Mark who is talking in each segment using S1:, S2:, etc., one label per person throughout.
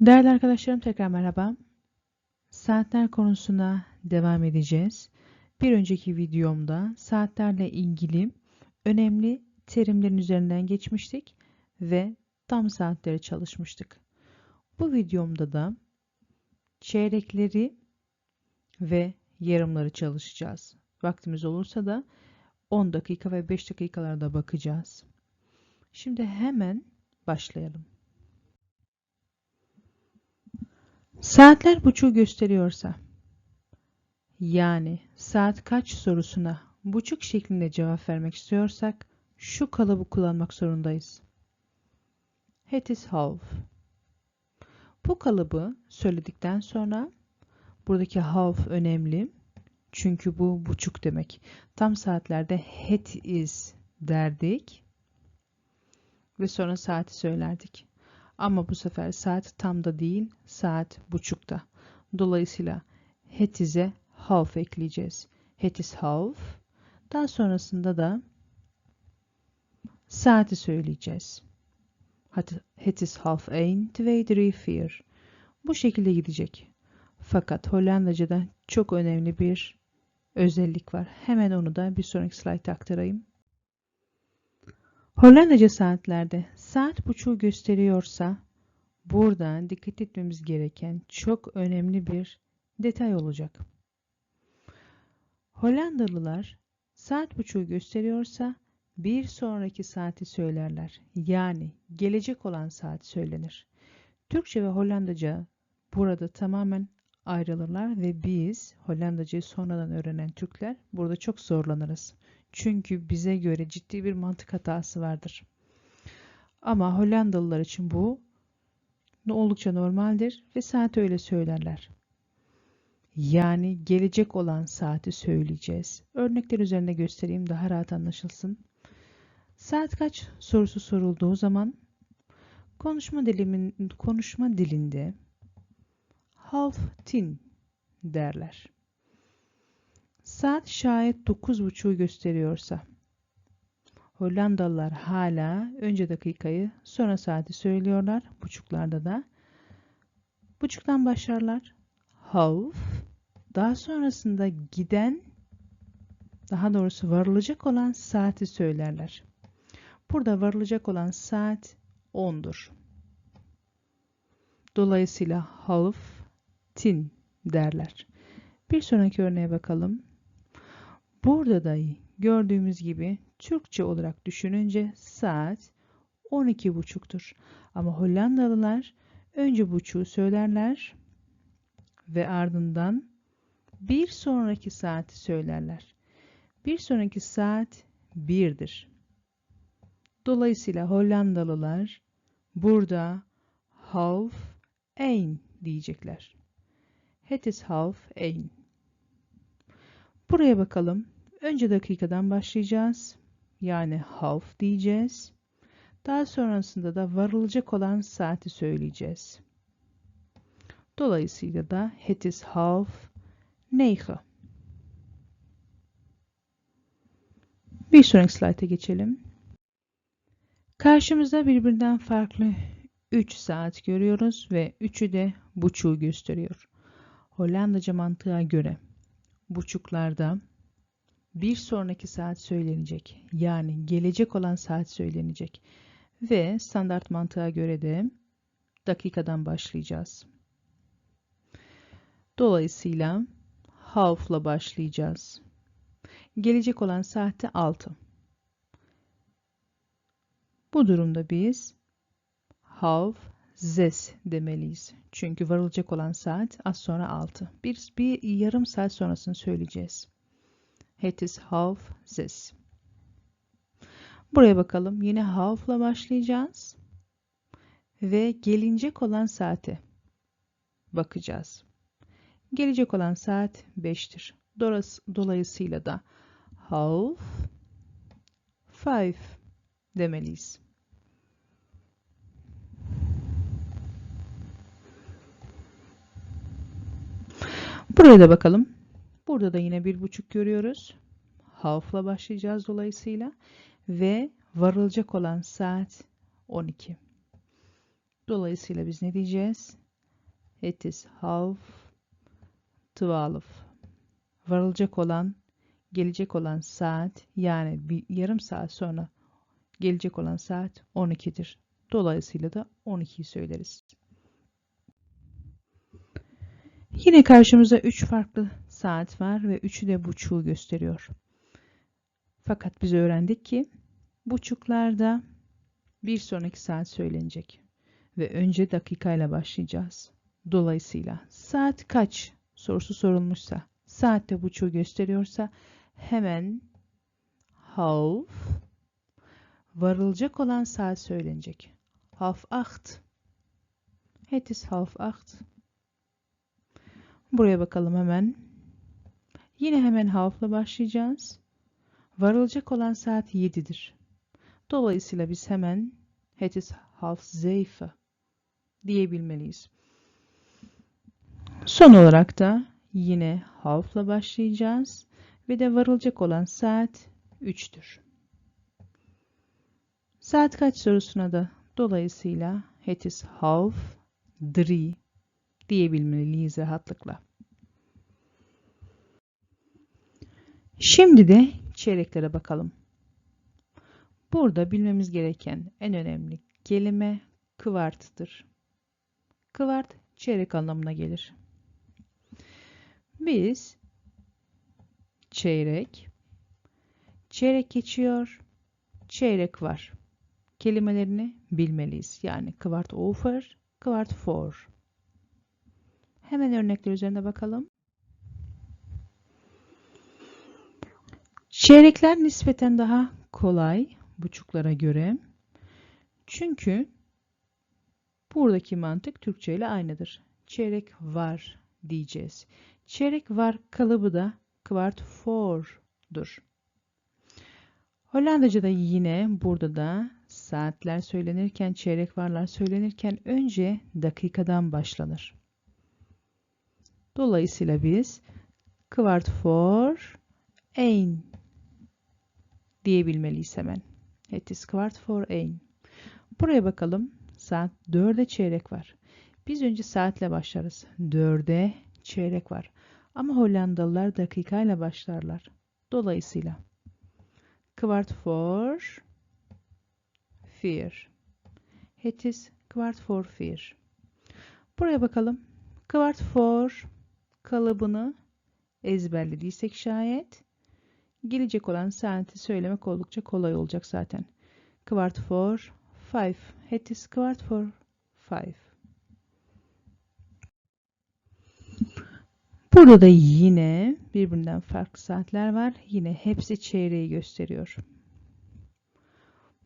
S1: Değerli arkadaşlarım tekrar merhaba. Saatler konusuna devam edeceğiz. Bir önceki videomda saatlerle ilgili önemli terimlerin üzerinden geçmiştik ve tam saatleri çalışmıştık. Bu videomda da çeyrekleri ve yarımları çalışacağız. Vaktimiz olursa da 10 dakika ve 5 dakikalarda bakacağız. Şimdi hemen başlayalım. Saatler buçuğu gösteriyorsa, yani saat kaç sorusuna buçuk şeklinde cevap vermek istiyorsak, şu kalıbı kullanmak zorundayız. Het is half. Bu kalıbı söyledikten sonra, buradaki half önemli. Çünkü bu buçuk demek. Tam saatlerde het is derdik ve sonra saati söylerdik. Ama bu sefer saat tam da değil, saat buçukta. Dolayısıyla het is'e half ekleyeceğiz. Het is half. Daha sonrasında da saati söyleyeceğiz. Het is half een, twee, drie, vier. Bu şekilde gidecek. Fakat Hollandaca'da çok önemli bir özellik var. Hemen onu da bir sonraki slayta aktarayım. Hollandaca saatlerde saat buçuğu gösteriyorsa burada dikkat etmemiz gereken çok önemli bir detay olacak. Hollandalılar saat buçuğu gösteriyorsa bir sonraki saati söylerler. Yani gelecek olan saat söylenir. Türkçe ve Hollandaca burada tamamen ayrılırlar ve biz Hollandacayı sonradan öğrenen Türkler burada çok zorlanırız. Çünkü bize göre ciddi bir mantık hatası vardır. Ama Hollandalılar için bu oldukça normaldir ve saat öyle söylerler. Yani gelecek olan saati söyleyeceğiz. Örnekler üzerinde göstereyim daha rahat anlaşılsın. Saat kaç sorusu sorulduğu zaman konuşma dilimin konuşma dilinde half tin derler. Saat şayet 9.30'u gösteriyorsa Hollandalılar hala önce dakikayı sonra saati söylüyorlar. Buçuklarda da. Buçuktan başlarlar. Half. Daha sonrasında giden daha doğrusu varılacak olan saati söylerler. Burada varılacak olan saat 10'dur. Dolayısıyla half tin derler. Bir sonraki örneğe bakalım. Burada da gördüğümüz gibi Türkçe olarak düşününce saat 12.30'tur. Ama Hollandalılar önce buçuğu söylerler ve ardından bir sonraki saati söylerler. Bir sonraki saat 1'dir. Dolayısıyla Hollandalılar burada half ein diyecekler. Het is half ein. Buraya bakalım. Önce dakikadan başlayacağız. Yani half diyeceğiz. Daha sonrasında da varılacak olan saati söyleyeceğiz. Dolayısıyla da het is half negen. Bir sonraki slayta geçelim. Karşımızda birbirinden farklı 3 saat görüyoruz ve 3'ü de buçuğu gösteriyor. Hollandaca mantığa göre buçuklarda bir sonraki saat söylenecek. Yani gelecek olan saat söylenecek. Ve standart mantığa göre de dakikadan başlayacağız. Dolayısıyla half'la başlayacağız. Gelecek olan saatte 6. Bu durumda biz half zes demeliyiz. Çünkü varılacak olan saat az sonra 6. Bir, bir yarım saat sonrasını söyleyeceğiz. Het is half zes. Buraya bakalım. Yine half'la başlayacağız. Ve gelinecek olan saate bakacağız. Gelecek olan saat 5'tir. Dolayısıyla da half five demeliyiz. Buraya da bakalım. Burada da yine bir buçuk görüyoruz. Half'la başlayacağız dolayısıyla. Ve varılacak olan saat 12. Dolayısıyla biz ne diyeceğiz? it is half twelve. Varılacak olan, gelecek olan saat yani bir yarım saat sonra gelecek olan saat 12'dir. Dolayısıyla da 12'yi söyleriz. Yine karşımıza 3 farklı saat var ve üçü de buçuğu gösteriyor. Fakat biz öğrendik ki buçuklarda bir sonraki saat söylenecek ve önce dakikayla başlayacağız. Dolayısıyla saat kaç sorusu sorulmuşsa, saatte buçuğu gösteriyorsa hemen half varılacak olan saat söylenecek. Half acht. Het is half acht. Buraya bakalım hemen. Yine hemen half'la başlayacağız. Varılacak olan saat 7'dir. Dolayısıyla biz hemen het is half zeven diyebilmeliyiz. Son olarak da yine half'la başlayacağız ve de varılacak olan saat 3'tür. Saat kaç sorusuna da dolayısıyla het is half drie diyebilmeliyiz rahatlıkla. Şimdi de çeyreklere bakalım. Burada bilmemiz gereken en önemli kelime kıvartıdır. Kıvart çeyrek anlamına gelir. Biz çeyrek, çeyrek geçiyor, çeyrek var kelimelerini bilmeliyiz. Yani kvart over, kvart for. Hemen örnekler üzerinde bakalım. Çeyrekler nispeten daha kolay buçuklara göre. Çünkü buradaki mantık Türkçe ile aynıdır. Çeyrek var diyeceğiz. Çeyrek var kalıbı da kvart for'dur. Hollandaca'da yine burada da saatler söylenirken, çeyrek varlar söylenirken önce dakikadan başlanır. Dolayısıyla biz kvart for ein diyebilmeliyiz hemen. Het is kwart for ein. Buraya bakalım. Saat 4'e çeyrek var. Biz önce saatle başlarız. 4'e çeyrek var. Ama Hollandalılar dakikayla başlarlar. Dolayısıyla kwart for vier. Het is kwart for vier. Buraya bakalım. Kwart for kalıbını ezberlediysek şayet gelecek olan saati söylemek oldukça kolay olacak zaten. Kvart for five. Het is kvart for five. Burada da yine birbirinden farklı saatler var. Yine hepsi çeyreği gösteriyor.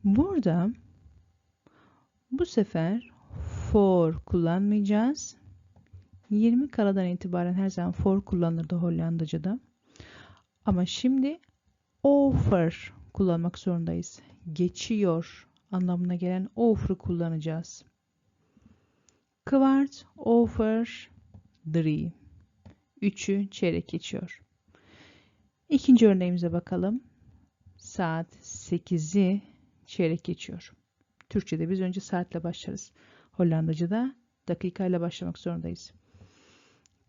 S1: Burada bu sefer for kullanmayacağız. 20 karadan itibaren her zaman for kullanılırdı Hollandaca'da. Ama şimdi over kullanmak zorundayız. Geçiyor anlamına gelen over'ı kullanacağız. Kvart over three. Üçü çeyrek geçiyor. İkinci örneğimize bakalım. Saat 8'i çeyrek geçiyor. Türkçe'de biz önce saatle başlarız. Hollandaca'da dakikayla başlamak zorundayız.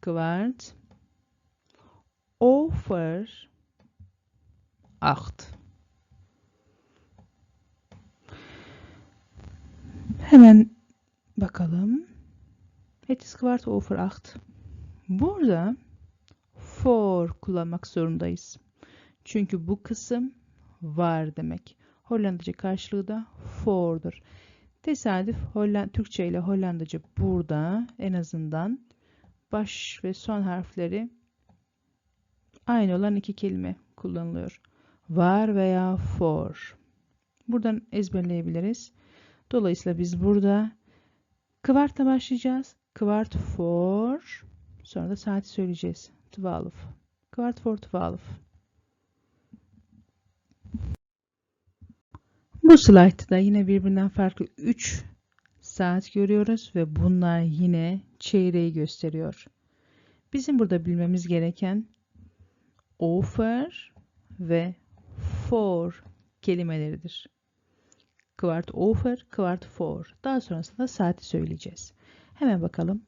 S1: Kvart over acht. Hemen bakalım. Het is kwart over acht. Burada for kullanmak zorundayız. Çünkü bu kısım var demek. Hollandaca karşılığı da for'dur. Tesadüf Holland Türkçe ile Hollandaca burada en azından baş ve son harfleri aynı olan iki kelime kullanılıyor. Var veya for. Buradan ezberleyebiliriz. Dolayısıyla biz burada kvartla başlayacağız. Kvart for. Sonra da saati söyleyeceğiz. 12. Kvart for 12. Bu slaytta yine birbirinden farklı 3 saat görüyoruz ve bunlar yine çeyreği gösteriyor. Bizim burada bilmemiz gereken over ve for kelimeleridir. Kvart over, kvart for. Daha sonrasında saati söyleyeceğiz. Hemen bakalım.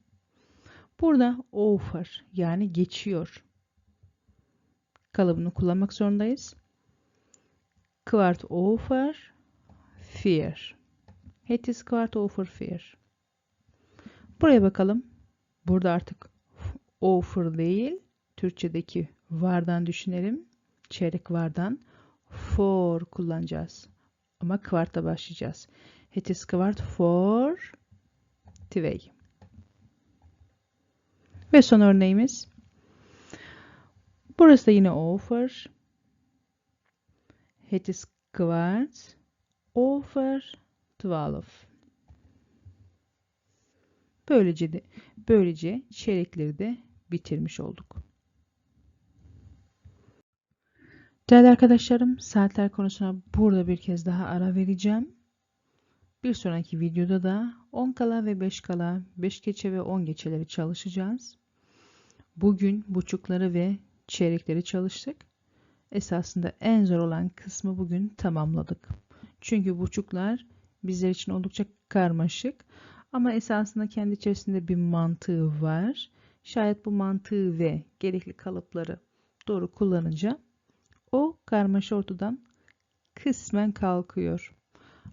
S1: Burada over yani geçiyor kalıbını kullanmak zorundayız. Quart over fear. Quart over fear. Buraya bakalım. Burada artık over değil. Türkçedeki vardan düşünelim. Çeyrek vardan for kullanacağız. Ama kvarta başlayacağız. İs quart for twee. Ve son örneğimiz. Burası da yine over. Het is kwart over 12. Böylece de böylece çeyrekleri de bitirmiş olduk. Değerli arkadaşlarım, saatler konusuna burada bir kez daha ara vereceğim. Bir sonraki videoda da 10 kala ve 5 kala, 5 geçe ve 10 geçeleri çalışacağız. Bugün buçukları ve çeyrekleri çalıştık. Esasında en zor olan kısmı bugün tamamladık. Çünkü buçuklar bizler için oldukça karmaşık ama esasında kendi içerisinde bir mantığı var. Şayet bu mantığı ve gerekli kalıpları doğru kullanınca o karmaşa ortadan kısmen kalkıyor.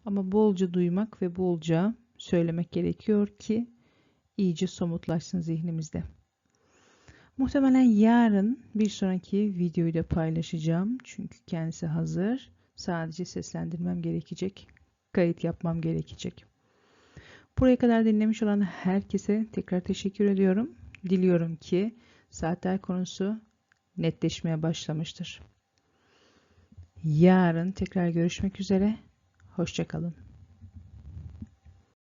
S1: Ama bolca duymak ve bolca söylemek gerekiyor ki iyice somutlaşsın zihnimizde. Muhtemelen yarın bir sonraki videoyu da paylaşacağım. Çünkü kendisi hazır. Sadece seslendirmem gerekecek. Kayıt yapmam gerekecek. Buraya kadar dinlemiş olan herkese tekrar teşekkür ediyorum. Diliyorum ki saatler konusu netleşmeye başlamıştır. Yarın tekrar görüşmek üzere. Hoşçakalın.